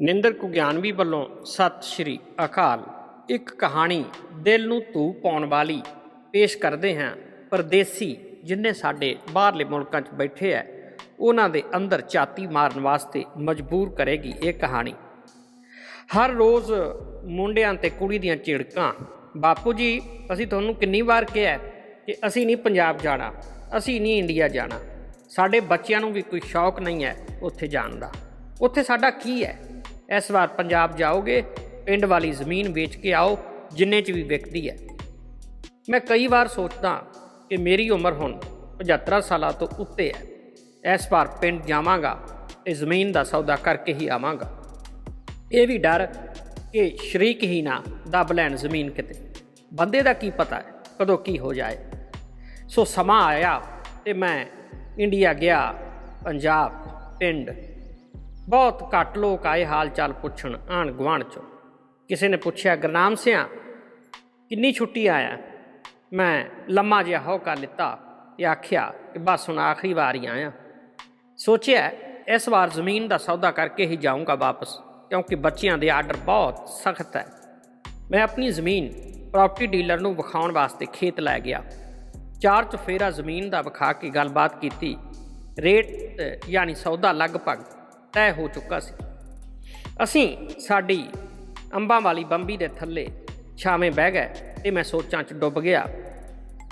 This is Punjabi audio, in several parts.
ਨਿੰਦਰ ਕੁਗਿਆਨਵੀ ਵੱਲੋਂ ਸਤਿ ਸ਼੍ਰੀ ਅਕਾਲ। ਇੱਕ ਕਹਾਣੀ ਦਿਲ ਨੂੰ ਧੂ ਪਾਉਣ ਵਾਲੀ ਪੇਸ਼ ਕਰਦੇ ਹਾਂ ਪਰਦੇਸੀ ਜਿਨ੍ਹਾਂ ਸਾਡੇ ਬਾਹਰਲੇ ਮੁਲਕਾਂ 'ਚ ਬੈਠੇ ਐ, ਉਹਨਾਂ ਦੇ ਅੰਦਰ ਝਾਤੀ ਮਾਰਨ ਵਾਸਤੇ ਮਜਬੂਰ ਕਰੇਗੀ ਇਹ ਕਹਾਣੀ। ਹਰ ਰੋਜ਼ ਮੁੰਡਿਆਂ ਤੇ ਕੁੜੀ ਦੀਆਂ ਝਿੜਕਾਂ। ਬਾਪੂ ਜੀ, ਅਸੀਂ ਤੁਹਾਨੂੰ ਕਿੰਨੀ ਵਾਰ ਕਿਹਾ ਕਿ ਅਸੀਂ ਨਹੀਂ ਪੰਜਾਬ ਜਾਣਾ, ਅਸੀਂ ਨਹੀਂ ਇੰਡੀਆ ਜਾਣਾ। ਸਾਡੇ ਬੱਚਿਆਂ ਨੂੰ ਵੀ ਕੋਈ ਸ਼ੌਕ ਨਹੀਂ ਹੈ ਉੱਥੇ ਜਾਣ ਦਾ। ਉੱਥੇ ਸਾਡਾ ਕੀ ਹੈ ਇਸ ਵਾਰ ਪੰਜਾਬ ਜਾਓਗੇ, ਪਿੰਡ ਵਾਲੀ ਜ਼ਮੀਨ ਵੇਚ ਕੇ ਆਓ, ਜਿੰਨੇ 'ਚ ਵੀ ਵਿਕਦੀ ਹੈ। ਮੈਂ ਕਈ ਵਾਰ ਸੋਚਦਾ ਕਿ ਮੇਰੀ ਉਮਰ ਹੁਣ 75 ਸਾਲਾਂ ਤੋਂ ਉੱਤੇ ਹੈ। ਇਸ ਵਾਰ ਪਿੰਡ ਜਾਵਾਂਗਾ ਤੇ ਜ਼ਮੀਨ ਦਾ ਸੌਦਾ ਕਰਕੇ ਹੀ ਆਵਾਂਗਾ। ਇਹ ਵੀ ਡਰ ਕਿ ਸ਼ਰੀਕ ਹੀ ਨਾ ਦੱਬ ਲੈਣ ਜ਼ਮੀਨ ਕਿਤੇ। ਬੰਦੇ ਦਾ ਕੀ ਪਤਾ ਹੈ, ਕਦੋਂ ਕੀ ਹੋ ਜਾਏ। ਸੋ ਸਮਾਂ ਆਇਆ ਤੇ ਮੈਂ ਇੰਡੀਆ ਗਿਆ, ਪੰਜਾਬ, ਪਿੰਡ ਬਹੁਤ ਘੱਟ ਲੋਕ ਆਏ ਹਾਲ ਚਾਲ ਪੁੱਛਣ ਆਣ ਗੁਆਂਢ ਚੋਂ। ਕਿਸੇ ਨੇ ਪੁੱਛਿਆ, ਗਰਨਾਮ ਸਿਆ, ਕਿੰਨੀ ਛੁੱਟੀ ਆਇਆ? ਮੈਂ ਲੰਮਾ ਜਿਹਾ ਹੌਕਾ ਲਿੱਤਾ ਤੇ ਆਖਿਆ ਕਿ ਬਸ ਹੁਣ ਆਖਰੀ ਵਾਰ ਹੀ ਆਇਆ। ਸੋਚਿਆ, ਇਸ ਵਾਰ ਜ਼ਮੀਨ ਦਾ ਸੌਦਾ ਕਰਕੇ ਹੀ ਜਾਊਂਗਾ ਵਾਪਸ, ਕਿਉਂਕਿ ਬੱਚਿਆਂ ਦੇ ਆਰਡਰ ਬਹੁਤ ਸਖਤ ਹੈ। ਮੈਂ ਆਪਣੀ ਜ਼ਮੀਨ ਪ੍ਰਾਪਰਟੀ ਡੀਲਰ ਨੂੰ ਵਿਖਾਉਣ ਵਾਸਤੇ ਖੇਤ ਲੈ ਗਿਆ। ਚਾਰ ਚਫੇਰਾ ਜ਼ਮੀਨ ਦਾ ਵਿਖਾ ਕੇ ਗੱਲਬਾਤ ਕੀਤੀ। ਰੇਟ ਯਾਨੀ ਸੌਦਾ ਲਗਭਗ ਤੈਅ ਹੋ ਚੁੱਕਾ ਸੀ। ਅਸੀਂ ਸਾਡੀ ਅੰਬਾਂ ਵਾਲੀ ਬੰਬੀ ਦੇ ਥੱਲੇ ਛਾਵੇਂ ਬਹਿ ਗਏ ਤੇ ਮੈਂ ਸੋਚਾਂ 'ਚ ਡੁੱਬ ਗਿਆ।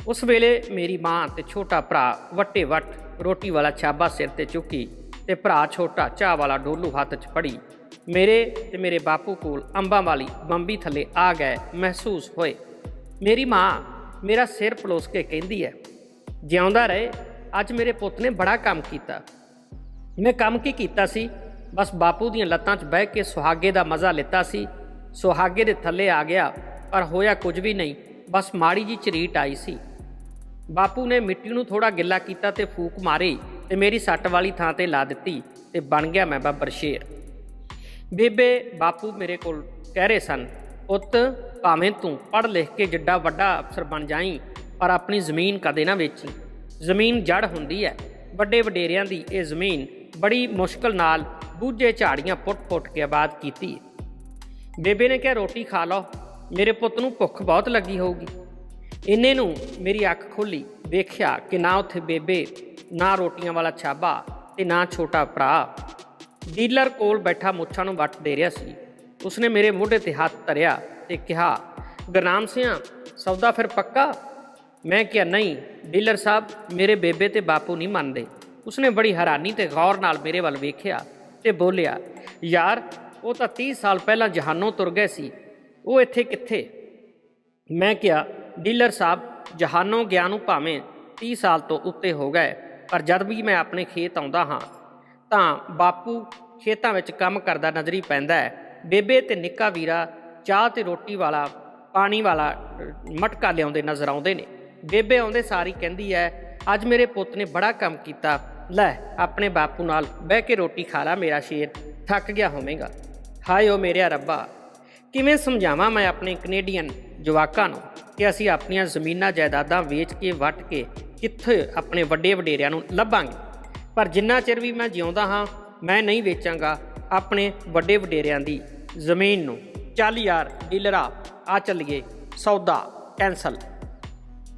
ਉਸ ਵੇਲੇ ਮੇਰੀ ਮਾਂ ਤੇ ਛੋਟਾ ਭਰਾ ਵੱਟੇ ਵੱਟ ਰੋਟੀ ਵਾਲਾ ਛਾਬਾ ਸਿਰ ਤੇ ਚੁੱਕੀ ਤੇ ਭਰਾ ਛੋਟਾ ਚਾਹ ਵਾਲਾ ਡੋਲੂ ਹੱਥ 'ਚ ਫੜੀ। ਮੇਰੇ ਤੇ ਮੇਰੇ ਬਾਪੂ ਕੋਲ ਅੰਬਾਂ ਵਾਲੀ ਬੰਬੀ ਥੱਲੇ ਆ ਗਏ ਮਹਿਸੂਸ ਹੋਏ। ਮੇਰੀ ਮਾਂ ਮੇਰਾ ਸਿਰ ਪਲੋਸ ਕੇ ਕਹਿੰਦੀ ਹੈ, ਜਿਉਂਦਾ ਰਹੇ, ਅੱਜ ਮੇਰੇ ਪੁੱਤ ਨੇ ਬੜਾ ਕੰਮ ਕੀਤਾ। ਮੈਂ ਕੰਮ ਕੀ ਕੀਤਾ ਸੀ, ਬਸ ਬਾਪੂ ਦੀਆਂ ਲੱਤਾਂ 'ਚ ਬਹਿ ਕੇ ਸੁਹਾਗੇ ਦਾ ਮਜ਼ਾ ਲਿੱਤਾ ਸੀ। ਸੁਹਾਗੇ ਦੇ ਥੱਲੇ ਆ ਗਿਆ, ਪਰ ਹੋਇਆ ਕੁਝ ਵੀ ਨਹੀਂ, ਬਸ ਮਾੜੀ ਜੀ ਝਰੀਟ ਆਈ ਸੀ। ਬਾਪੂ ਨੇ ਮਿੱਟੀ ਨੂੰ ਥੋੜਾ ਗਿੱਲਾ ਕੀਤਾ ਤੇ ਫੂਕ ਮਾਰੀ ਤੇ ਮੇਰੀ ਸੱਟ ਵਾਲੀ ਥਾਂ ਤੇ ਲਾ ਦਿੱਤੀ ਤੇ ਬਣ ਗਿਆ ਮੈਂ ਬੱਬਰ ਸ਼ੇਰ। ਬੇਬੇ, ਬਾਪੂ ਮੇਰੇ ਕੋਲ ਕਹਿ ਰਹੇ ਸਨ, ਪੁੱਤ, ਭਾਵੇਂ ਤੂੰ ਪੜ੍ਹ ਲਿਖ ਕੇ ਜਿੱਡਾ ਵੱਡਾ ਅਫਸਰ ਬਣ ਜਾਈਂ, ਪਰ ਆਪਣੀ ਜ਼ਮੀਨ ਕਦੇ ਨਾ ਵੇਚੀ। ਜ਼ਮੀਨ ਜੜ ਹੁੰਦੀ ਹੈ, ਵੱਡੇ ਵਡੇਰਿਆਂ ਦੀ ਇਹ ਜ਼ਮੀਨ ਬੜੀ ਮੁਸ਼ਕਲ ਨਾਲ ਬੂਝੇ ਝਾੜੀਆਂ ਪੁੱਟ-ਪੁੱਟ ਕੇ ਆਬਾਦ ਕੀਤੀ ਬੇਬੇ ਨੇ ਕਿਹਾ, ਰੋਟੀ ਖਾ ਲਓ, ਮੇਰੇ ਪੁੱਤ ਨੂੰ ਭੁੱਖ ਬਹੁਤ ਲੱਗੀ ਹੋਊਗੀ। ਇੰਨੇ ਨੂੰ ਮੇਰੀ ਅੱਖ ਖੁੱਲੀ ਵੇਖਿਆ ਕਿ ਨਾ ਉੱਥੇ ਬੇਬੇ, ਨਾ ਰੋਟੀਆਂ ਵਾਲਾ ਛਾਬਾ ਤੇ ਨਾ ਛੋਟਾ ਭਰਾ। ਡੀਲਰ ਕੋਲ ਬੈਠਾ ਮੁੱਛਾਂ ਨੂੰ ਵੱਟ ਦੇ ਰਿਹਾ ਸੀ। ਉਸਨੇ ਮੇਰੇ ਮੋਢੇ ਤੇ ਹੱਥ ਧਰਿਆ ਤੇ ਕਿਹਾ, ਗੁਰਨਾਮ ਸਿਆ, ਸੌਦਾ ਫਿਰ ਪੱਕਾ? ਮੈਂ ਕਿਹਾ, ਨਹੀਂ, ਡੀਲਰ ਸਾਹਿਬ, ਮੇਰੇ ਬੇਬੇ ਤੇ ਬਾਪੂ ਨਹੀਂ ਮੰਨਦੇ। ਉਸਨੇ ਬੜੀ ਹੈਰਾਨੀ ਤੇ ਗੌਰ ਨਾਲ ਮੇਰੇ ਵੱਲ ਵੇਖਿਆ ਤੇ ਬੋਲਿਆ, ਯਾਰ, ਉਹ ਤਾਂ 30 ਸਾਲ ਪਹਿਲਾਂ ਜਹਾਨੋਂ ਤੁਰ ਗਏ ਸੀ। ਉਹ ਇੱਥੇ ਕਿੱਥੇ? ਮੈਂ ਕਿਹਾ, ਡੀਲਰ ਸਾਹਿਬ, ਜਹਾਨੋਂ ਗਿਆ ਨੂੰ ਭਾਵੇਂ 30 ਸਾਲ ਤੋਂ ਉੱਤੇ ਹੋ ਗਏ, ਪਰ ਜਦ ਵੀ ਮੈਂ ਆਪਣੇ ਖੇਤ ਆਉਂਦਾ ਹਾਂ, ਤਾਂ ਬਾਪੂ ਖੇਤਾਂ ਵਿੱਚ ਕੰਮ ਕਰਦਾ ਨਜ਼ਰੀ ਪੈਂਦਾ ਹੈ। ਬੇਬੇ ਤੇ ਨਿੱਕਾ ਵੀਰਾ ਚਾਹ ਤੇ ਰੋਟੀ ਵਾਲਾ, ਪਾਣੀ ਵਾਲਾ ਮਟਕਾ ਲਿਆਉਂਦੇ ਨਜ਼ਰ ਆਉਂਦੇ ਨੇ। ਬੇਬੇ ਆਉਂਦੇ ਸਾਰੀ ਕਹਿੰਦੀ ਹੈ, ਅੱਜ ਮੇਰੇ ਪੁੱਤ ਨੇ ਬੜਾ ਕੰਮ ਕੀਤਾ ਲੈ, ਆਪਣੇ ਬਾਪੂ ਨਾਲ ਬਹਿ ਕੇ ਰੋਟੀ ਖਾ ਲਾ ਮੇਰਾ ਸ਼ੇਰ। ਥੱਕ ਗਿਆ ਹੋਵੇਗਾ। ਹਾਏ ਓ ਮੇਰੇ ਰੱਬਾ, ਕਿਵੇਂ ਸਮਝਾਵਾਂ ਮੈਂ ਆਪਣੇ ਕੈਨੇਡੀਅਨ ਜਵਾਕਾਂ ਨੂੰ ਕਿ ਅਸੀਂ ਆਪਣੀਆਂ ਜ਼ਮੀਨਾਂ, ਜਾਇਦਾਦਾਂ ਵੇਚ ਕੇ, ਵੱਟ ਕੇ ਕਿੱਥੇ ਆਪਣੇ ਵੱਡੇ ਵਡੇਰਿਆਂ ਨੂੰ ਲੱਭਾਂਗੇ? ਪਰ ਜਿੰਨਾ ਚਿਰ ਵੀ ਮੈਂ ਜਿਉਂਦਾ ਹਾਂ, ਮੈਂ ਨਹੀਂ ਵੇਚਾਂਗਾ ਆਪਣੇ ਵੱਡੇ ਵਡੇਰਿਆਂ ਦੀ ਜ਼ਮੀਨ ਨੂੰ। ਚੱਲ ਯਾਰ, ਡੀਲਰਾ, ਆ ਚੱਲੀਏ। ਸੌਦਾ, ਕੈਂਸਲ।